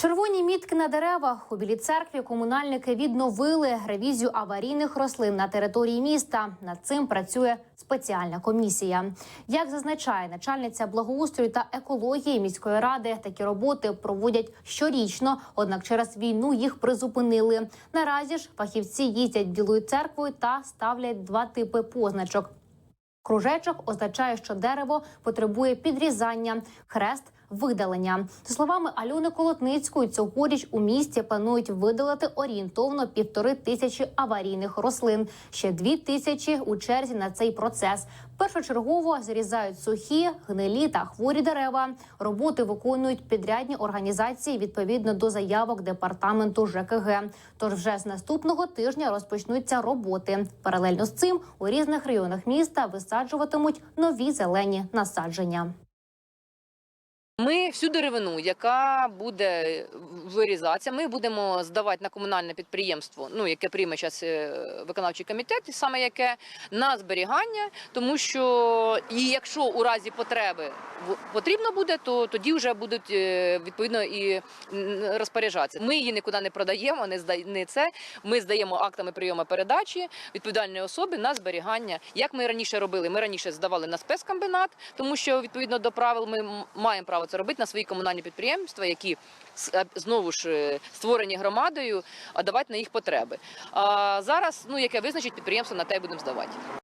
Червоні мітки на деревах у білій церкві комунальники відновили ревізію аварійних рослин на території міста. Над цим працює спеціальна комісія. Як зазначає начальниця благоустрою та екології міської ради, такі роботи проводять щорічно. Однак через війну їх призупинили. Наразі ж фахівці їздять білою церквою та ставлять два типи позначок. Кружечок означає, що дерево потребує підрізання, хрест видалення. За словами Альони Колотницької, цьогоріч у місті планують видалити орієнтовно півтори тисячі аварійних рослин. Ще дві тисячі у черзі на цей процес. Першочергово зрізають сухі, гнилі та хворі дерева. Роботи виконують підрядні організації відповідно до заявок департаменту ЖКГ. Тож вже з наступного тижня розпочнуться роботи. Паралельно з цим у різних районах міста висаджуватимуть нові зелені насадження. Ми всю деревину, яка буде вирізатися, ми будемо здавати на комунальне підприємство, ну яке прийме зараз виконавчий комітет, і саме яке на зберігання, тому що і якщо у разі потреби потрібно буде, то тоді вже будуть е, відповідно і розпоряджатися. Ми її нікуди не продаємо, не не це. Ми здаємо актами прийому передачі відповідальної особи на зберігання. Як ми раніше робили? Ми раніше здавали на спецкомбінат, тому що відповідно до правил ми маємо право це робити на свої комунальні підприємства, які е, знову ж е, створені громадою, а давати на їх потреби. А зараз, ну яке визначить підприємство, на те будемо здавати.